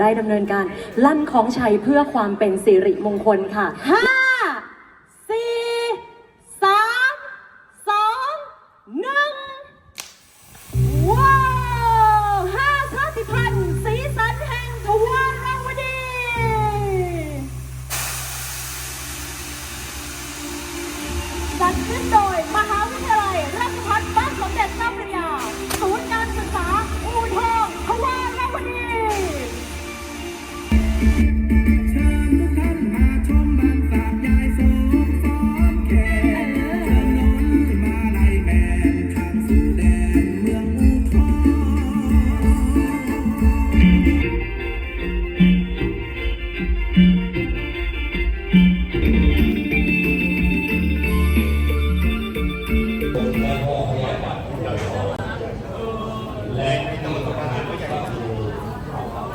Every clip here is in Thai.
ได้ดำเนินการลั่นของชัยเพื่อความเป็นสิริมงคลค่ะ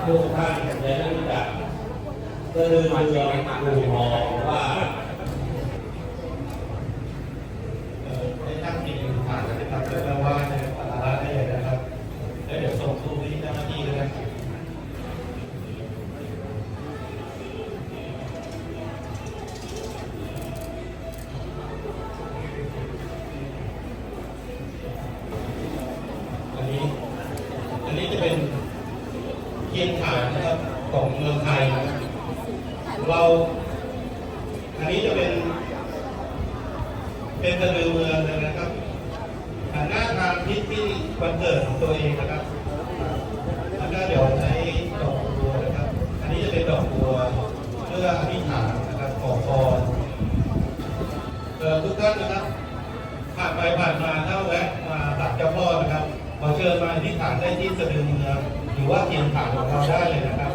ทุกท่านจะได้รู้จักก็คือเรื่องดูมองว่า ทุกท่านนะครับผ่านไปผ่านมาถ้าแวะมาตักเจ้าพ่อนะครับขอเชิญมาที่ฐานได้ที่สะดือเมืองหรือว่าเทียนฐานของเราได้เลยนะครับ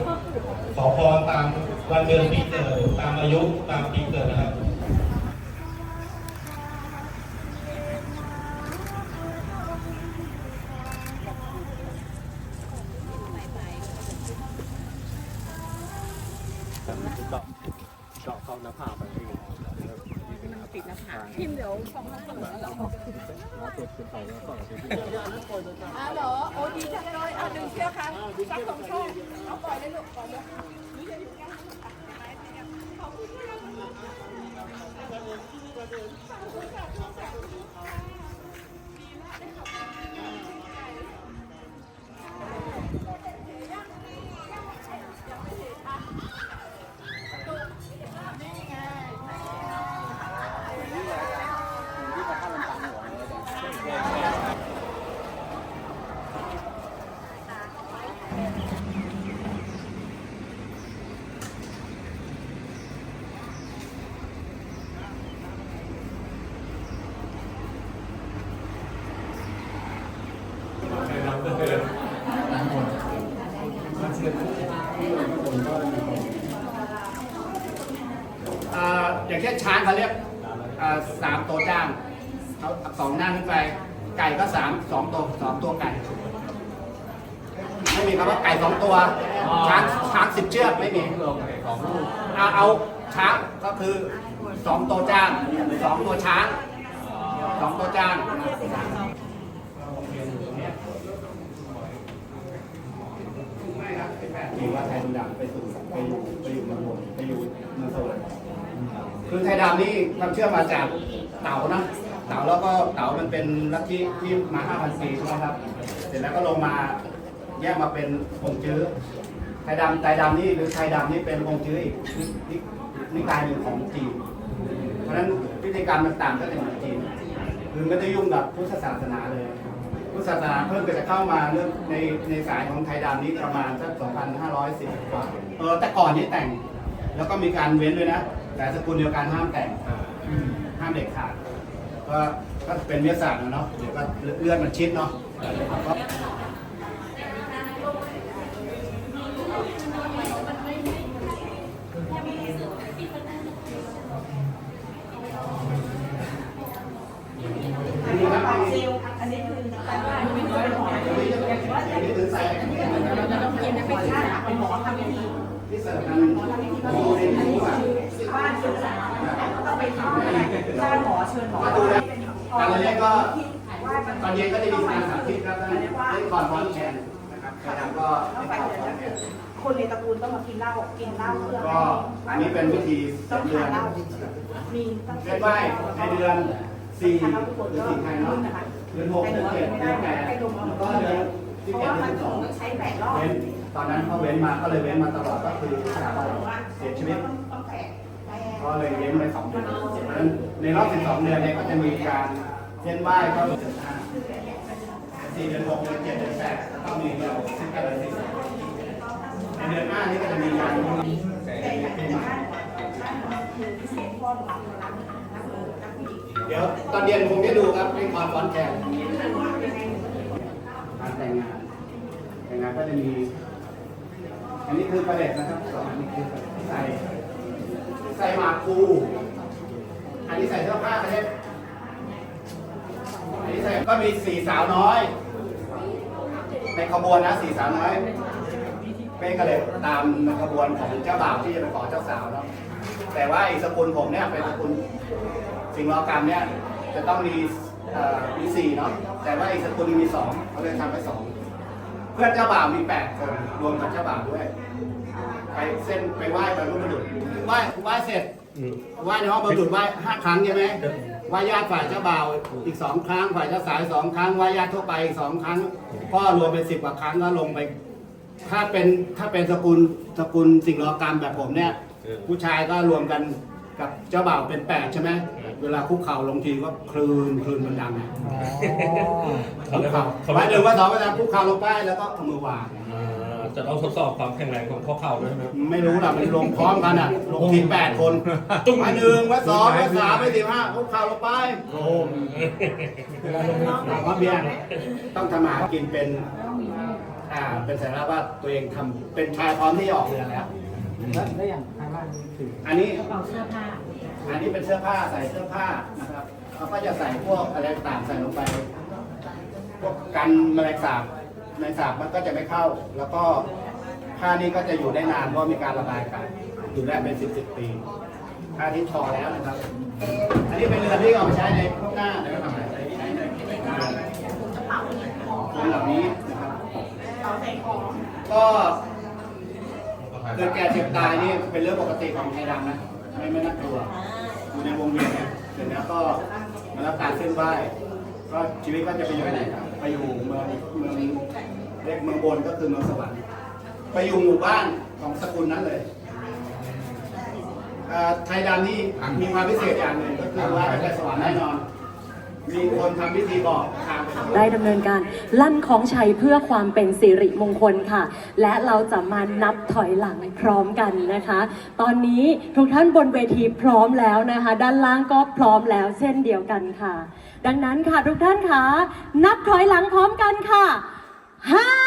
ขอพรตามวันเดือนปีเกิดตามอายุตามปีเกิดนะครับ ตัวช้างช้างสิบเชือกไม่มีเอาเอาช้างก็คือสองตัวจ้างสองตัวช้างสองตัวจ้างถือว่าไทยดำไปสู่ไปอยู่ไปอยู่เมืองบนไปอยู่เมืองสวรรค์คือไทยดำนี่ความเชื่อมาจากเต่านะเต่าแล้วก็เต่ามันเป็นลัทธิที่มา5,000ปีใช่ไหมครับ เสร็จแล้วก็ลงมา แยกมาเป็นองค์จื้อไทยดำไทยดำนี่หรือไทยดำนี่เป็นองค์จื้ออีกนิกายหนึ่งของจีน เพราะฉะนั้นพิธีกรรมต่างๆก็จะเหมือนจีน คือไม่ได้ยุ่งกับพุทธศาสนาเลย พุทธศาสนาเพิ่งจะเข้ามาเรื่องในในสายของไทยดำนี้ประมาณสัก2,510กว่า เออแต่ก่อนนี้แต่ง แล้วก็มีการเว้นด้วยนะ แต่สกุลเดียวกันห้ามแต่งห้ามเด็กขาดก็ก็เป็นวิทยาศาสตร์เนาะเดี๋ยวก็เลือดมันชิดเนาะก็อันนี้คือใส่อันนี้คือใส่ที่สำคัญหมอในหูอะ บ้านสื่อสารต้องไปทำอะไรบ้านหมอเชิญหมอ มาดูนะตอนนี้ก็ตอนเย็นก็จะมีงานสาธิตครับท่านเล่นก่อนวอนแคนนะครับใครทำก็เล่นก่อนวอนแคน คนในตระกูลต้องมากินเหล้ากินเหล้าเพื่อ ก็อันนี้เป็นวิธี ต้อง เดือนมีตั้งเดือนไหว้ในเดือนสี่หรือสี่ไทยเนาะเดือนหกเดือนเจ็ดเดือนแปดแล้วก็เดือนที่เจ็ดเดือนสองต้องใช้แปดรอบเว้นตอนนั้นเขาเว้นมาก็เลยเว้นมาตลอดก็คือเสียชีวิตต้องแปดแปดก็เลยเว้นไปสองเดือนเพราะฉะนั้นในรอบ12เดือนเนี่ยก็จะมีการเส้นไหว้ก็เดือนห้าสี่เดือนหกเดือนเจ็ดเดือนแปดแล้วก็มีเดือนสิบเก้าเดือนสิบในเดือนห้านี้ก็จะมีการปีใหม่ เดี๋ยวตอนเย็นคงได้ดูครับเป็นคอนฟอนแคนการแต่งงาน แต่งงานก็จะมี อันนี้คือประเด็นนะครับสองอันนี้คือใส่ ใส่หมากคูอันนี้ใส่เสื้อผ้าเขาเรียกอันนี้ใส่ก็มีสี่สาวน้อย ในขบวนนะสี่สาวน้อยเป้ก็เลยตามขบวนของเจ้าบ่าวที่จะไปขอเจ้าสาวเนาะ แต่ว่าอีกสกุลผมเนี่ยเป็นสกุลสิ่งล้อกรรมเนี่ยจะต้องมีเอ่อมีสี่เนาะแต่ว่าอีกสกุลมีสองเขาเลยทำไปสองเพื่อนเจ้าบ่าวมีแปดคนรวมกับเจ้าบ่าวด้วย ไปเส้นไปไหว้บรรพบุรุษไหว้ไหว้เสร็จไหว้ในห้องบรรพบุรุษไหว้ห้าครั้งใช่ไหมไหว้ญาติฝ่ายเจ้าบ่าวอีกสองครั้งฝ่ายเจ้าสาวอีกสองครั้งไหว้ญาติทั่วไปอีกสองครั้งก็รวมเป็นสิบกว่าครั้งก็ลงไป ถ้าเป็นถ้าเป็นสกุลสกุลสิ่งล้อกรรมแบบผมเนี่ย ผู้ชายก็รวมกันกับเจ้าบ่าวเป็นแปดใช่ไหมเวลาคุกเข่าลงทีก็คลืนคลืนมันดังคุกเข่าไว้หนึ่งว่าสองว่าสามคุกเข่าลงไปแล้วก็เอามือวางอ่าจะต้องทดสอบความแข็งแรงของข้อเข่าด้วยใช่ไหมครับไม่รู้ล่ะมันลงพร้อมกันอะลงทีมแปดคนมาหนึ่งมาสองมาสามมาสี่ห้าคุกเข่าลงไปโอ้มหลังว่าเบี้ยต้องทำมาหากินเป็นอ่าเป็นสัญลักษณ์ว่าตัวเองทำเป็นชายพร้อมที่จะออกเรือแล้วแล้วอย่างทางบ้านคื ออันนี้กระเป๋าเสื้อผ้า อันนี้เป็นเสื้อผ้าใส่เสื้อผ้านะครับเขาก็จะใส่พวกอะไรต่างๆใส่ลงไปพวกกันแมลงสาบแมลงสาบมันก็จะไม่เข้า แล้วก็ผ้านี้ก็จะอยู่ได้นานเพราะมีการระบายอากาศอยู่ได้เป็นสิบสิบปีผ้าที่ทอแล้วนะครับ อันนี้เป็นเรือที่เอาไปใช้ในพวกหน้าในทำอะไรใช้ในงานเรือแบบนี้นะครับก็ เกิดแก่เจ็บตายนี่เป็นเรื่องปกติของไทยดำนะ ไม่ไม่น่ากลัวอยู่ในวงเวียนเนี่ยเสร็จแล้วก็มารับการเส้นไหว้ก็ชีวิตก็จะไปอยู่ไหนครับไปอยู่เมืองเมืองเรียกเมืองบนก็คือเมืองสวรรค์ไปอยู่หมู่บ้านของสกุลนั้นเลยเอ่อไทยดำนี่มีความพิเศษอย่างหนึ่งก็คือว่าไปสวรรค์แน่นอน มีคนทำพิธีบอกทางไปสวรรค์ได้ดำเนินการลั่นของชัยเพื่อความเป็นสิริมงคลค่ะ และเราจะมานับถอยหลังพร้อมกันนะคะ ตอนนี้ทุกท่านบนเวทีพร้อมแล้วนะคะ ด้านล่างก็พร้อมแล้วเช่นเดียวกันค่ะ ดังนั้นค่ะทุกท่านคะนับถอยหลังพร้อมกันค่ะห้า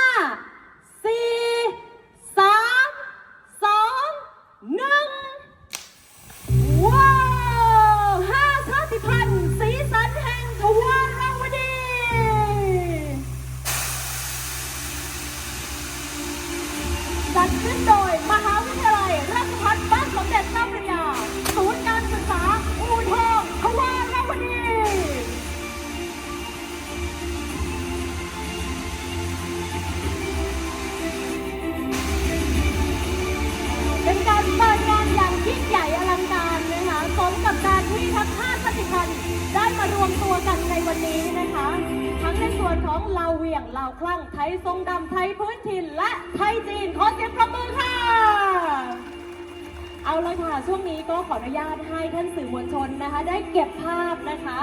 ได้เก็บภาพนะคะ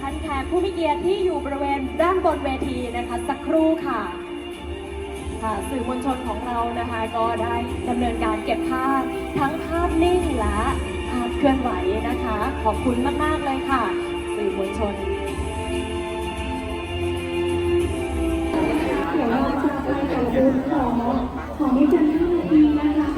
ท่านแขกผู้มีเกียรติที่อยู่บริเวณด้านบนเวทีนะคะสักครู่ค่ะค่ะสื่อมวลชนของเรานะคะก็ได้ดำเนินการเก็บภาพทั้งภาพนิ่งและภาพเคลื่อนไหวนะคะ ขอบคุณมาก ๆ เลยค่ะ สื่อมวลชนเดี๋ยวเราจะไปต่อบูธขอของนิจันทร์นาทีนะคะ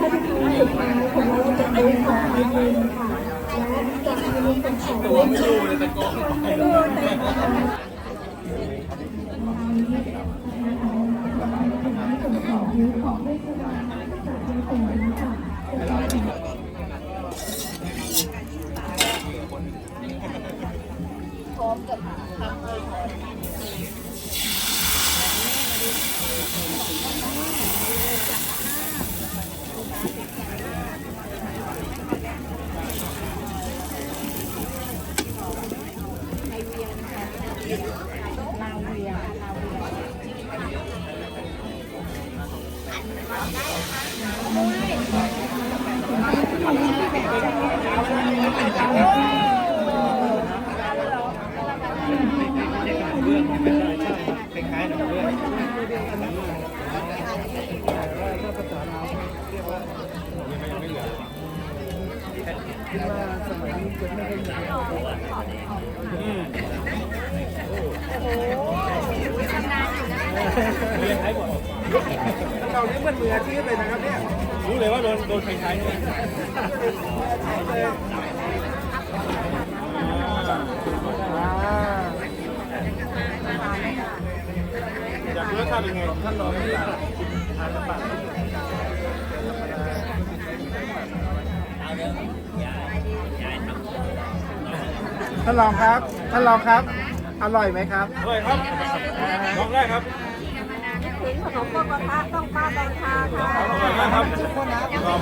ถ้าลูกค้าสินค้าผมงเาจะเป็นของไเดียค่ะและจะมีเป็นของเล่นดูแต่กองของของของ เรานี่มันมืออาชีพเลยนะครับเนี่ย รู้เลยว่าโดนโดนใครใช้เนี่ยอยากรู้รสชาติเป็นไงท่านลองไม่ได้ทานน้ำปลาท่านลองครับท่านลองครับ อร่อยไหมครับ อร่อยครับลองได้ครับถึงขนมปังกระทะต้องป้าแดงค่ะค่ะอร่อยมากครับลอ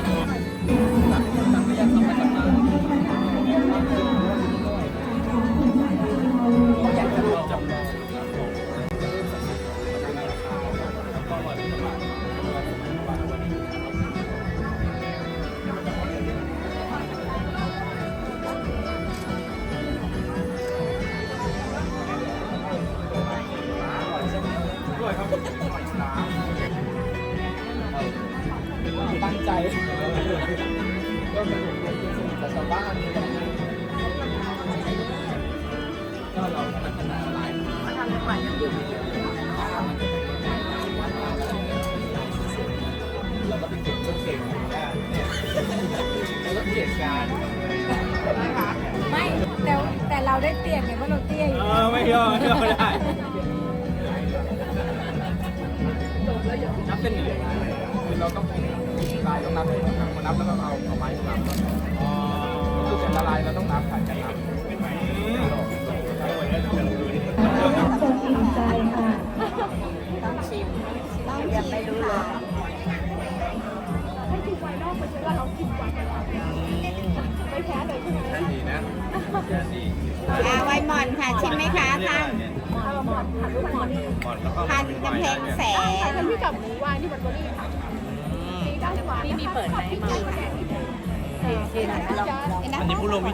ง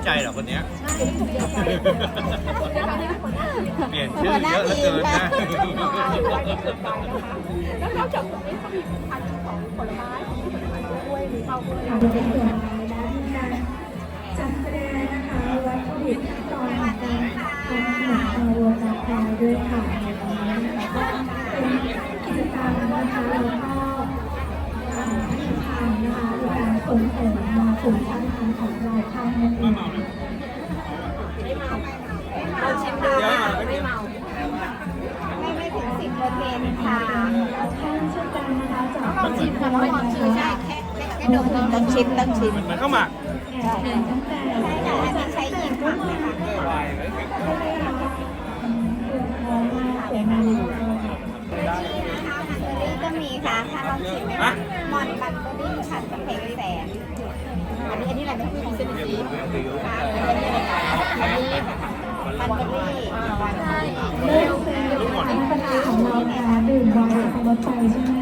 นี้ผู้ร่วมวิจัยเหรอคนเนี้ย เปลี่ยนชื่อเยอะเหลือเกินนะแล้วนอกจากตรงนี้เขามีพันธุ์ของผลไม้ของผลไม้ด้วยมีข้าวด้วยค่ะเป็นส่วนของและมีการจัดแสดงนะคะวัตถุดิบขั้นตอนของการทำขนมอาโรจาแพรด้วยค่ะ ชิมต้องชิมเหมือนข้าวหมากตั้งแต่ใช่ค่ะอันนี้ใช้ยิงผักเลยค่ะเสียงนาฬิกาข้าวฮังเกอรี่ก็มีค่ะถ้าลองชิมไหมคะหมอนบัตเตอรี่ผัดกำแพงแสนอันนี้อันนี้อะไรไม่คือมีเซนซีค่ะอันนี้บัตเตอรี่ใช่เลือกเป็นอันปกติของเราค่ะดื่มไวน์ของรถไฟใช่ไหม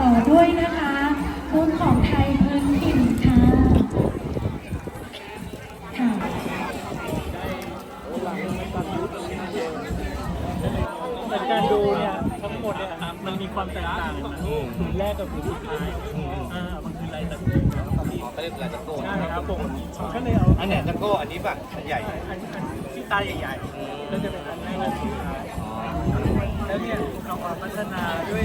ต่อด้วยนะคะบูธของไทยพื้นถิ่นค่ะค่ะแต่การดูเนี่ยทั้งหมดเนี่ยครับมันมีความแตกต่างนะผืนแรกกับผืนสุดท้ายอ่ามันคือลายตะโก้ก็เรียกลายตะโก้ใช่ครับผมก็เลยเอาอันเนี้ยตะโก้อันนี้ป่ะอันใหญ่อันที่ตาใหญ่ๆแล้วจะเป็นอันแรกและสุดท้ายแล้วเนี่ยเอามาพัฒนาด้วย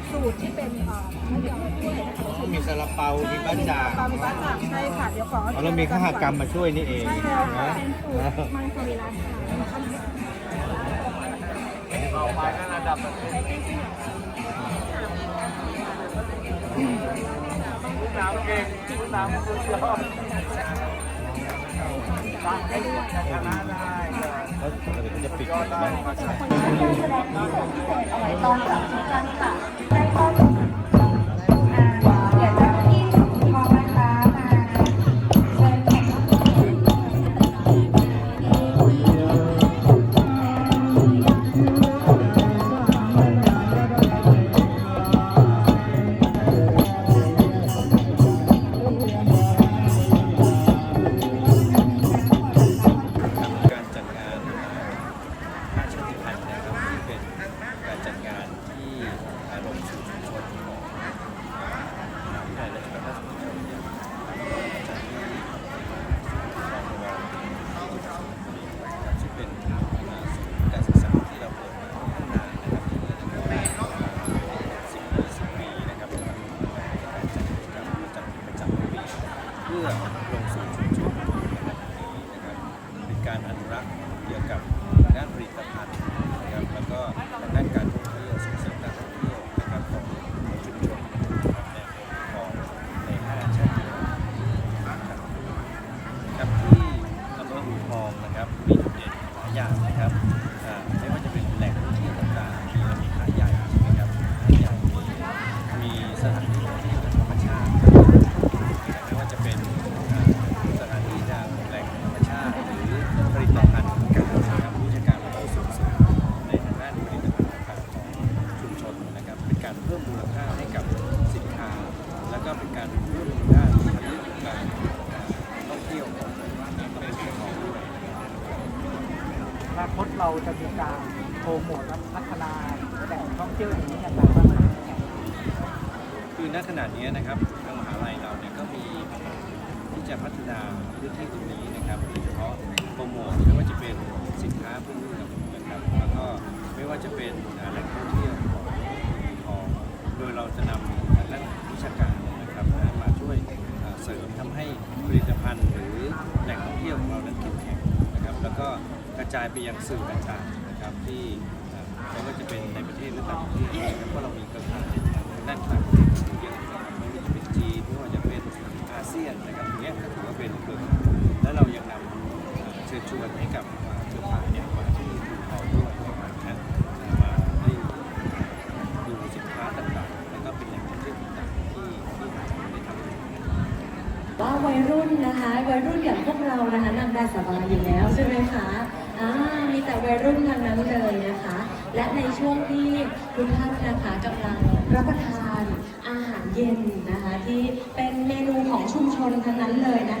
สูตรที่เป็นเอ่อมะยองด้วยนะคะมีซาลาเปามีบ้านจ่างปลามีป้าจ๋าใช่ค่ะเดี๋ยวขออ๋อแล้วมีข้าวกรรมมาช่วยนี่เองใช่แล้วค่ะนะเป็นสูตรมังสวิรัตค่ะน้ำเก่งน้ำสุดยอดฟังให้ด้วยชนะได้เขาปกติเขาจะปิดนะการแสดงพิเศษพิเศษเอาไว้ต้อนรับทุกท่านค่ะ เสริมทำให้ผลิตภัณฑ์หรือแหล่งท่องเที่ยวของเรานั้นเข้มแข็งนะครับแล้วก็กระจายไปยังสื่อต่างๆนะครับที่ไม่ว่าจะเป็นในประเทศหรือต่างประเทศนะครับเพราะเรามีเครือข่ายทางด้านต่างประเทศอยู่เยอะนะครับไม่ว่าจะเป็นจีนไม่ว่าจะเป็นอาเซียนนะครับตรงเนี้ยก็ถือว่าเป็นเครือข่ายและเรายังนำเชิญชวนให้กับอ่าเครือข่ายเนี่ยมาที่เราด้วยนะครับมาให้ดูสินค้าต่างๆ แล้วก็เป็นแหล่งท่องเที่ยวต่างๆที่ที่เราได้ทำ ว่าวัยรุ่นนะคะ วัยรุ่นอย่างพวกเรานะคะนั่งได้สบายอยู่แล้วใช่ไหมคะอ่ามีแต่วัยรุ่นทางนั้นเลยนะคะ และในช่วงที่ทุกท่านนะคะกำลังรับประทานอาหารเย็นนะคะ ที่เป็นเมนูของชุมชนทั้งนั้นเลยนะ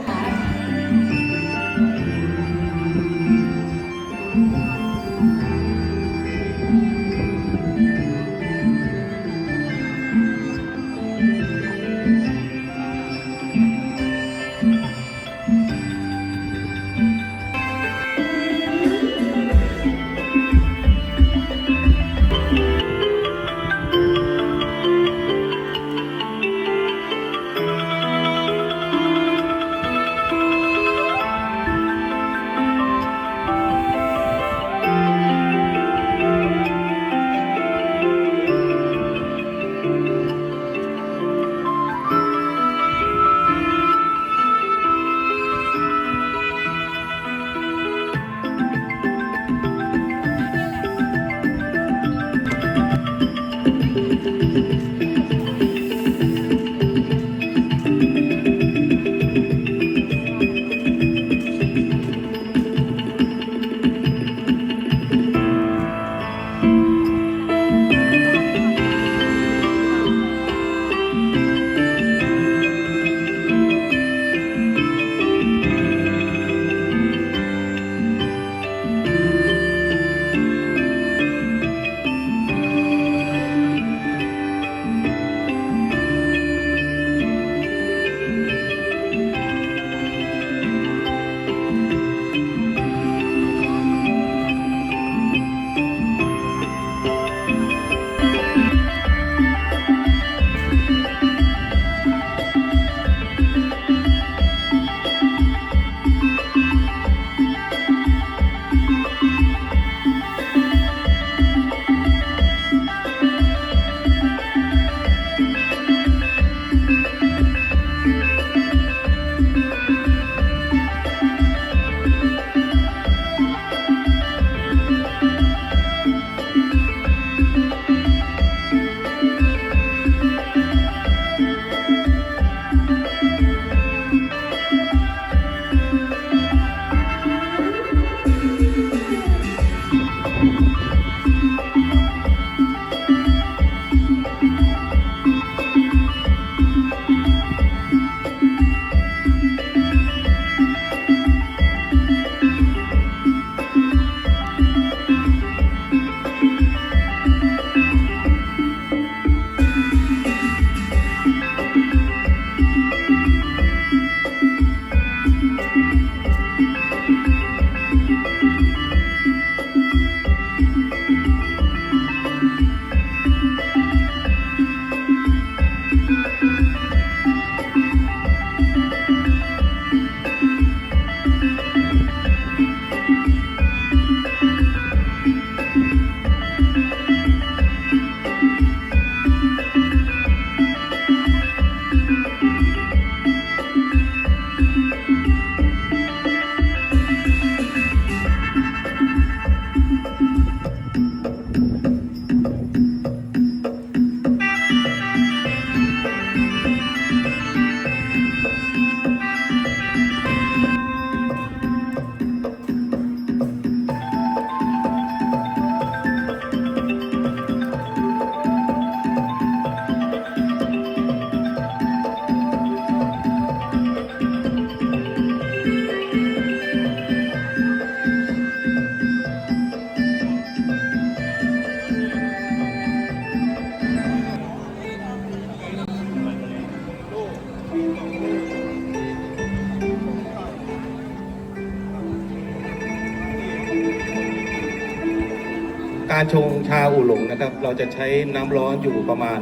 คะาอู่หลงนะครับ เราจะใช้น้ำร้อนอยู่ประมาณ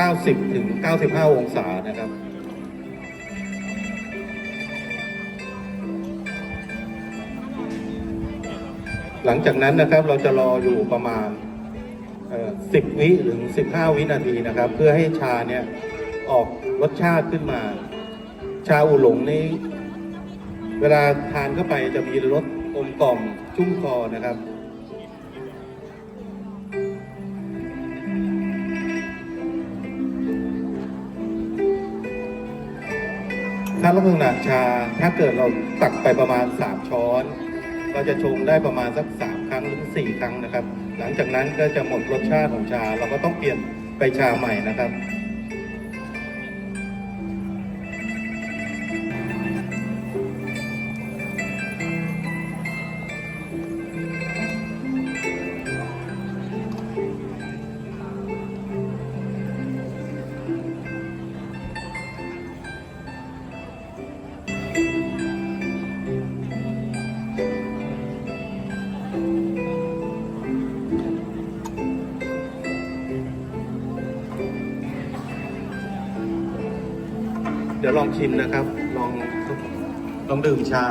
90 ถึง 95 องศานะครับหลังจากนั้นนะครับเราจะรออยู่ประมาณ 10 วิถึง15 วินาทีนะครับ เพื่อให้ชาเนี่ยออกรสชาติขึ้นมา ชาอู่หลงนี้ เวลาทานเข้าไปจะมีรสอมกล่อมชุ่มคอนะครับ ถ้าลักษณะชาถ้าเกิดเราตักไปประมาณ 3 ช้อน เราจะชงได้ประมาณสัก 3 ครั้งหรือ4ครั้งนะครับ หลังจากนั้นก็จะหมดรสชาติของชา เราก็ต้องเปลี่ยนไปชาใหม่นะครับ ชิมนะครับ ลองลองดื่มชา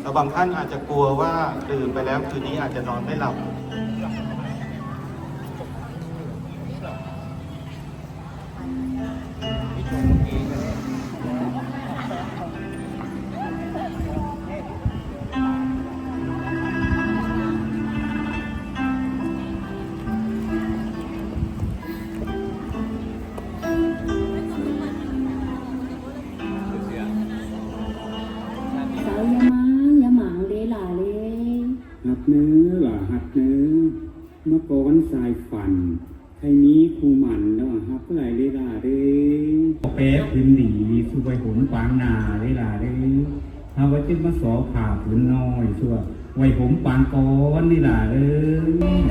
แล้วบางท่านอาจจะกลัวว่าดื่มไปแล้วคืนนี้อาจจะนอนไม่หลับส เมื่อก่อนสายฝัน ใครนี้ครูหมันแล้วอะฮับเมื่อไหลเวลาเด้เป๊ะพื้นหนีสุไปหุนปางนาเวลาเด้ฮาว่าจึงมาสอผ่าผืนน้อยชั่วไว้ผมปางก้อนนี่ล่ะเอ้ย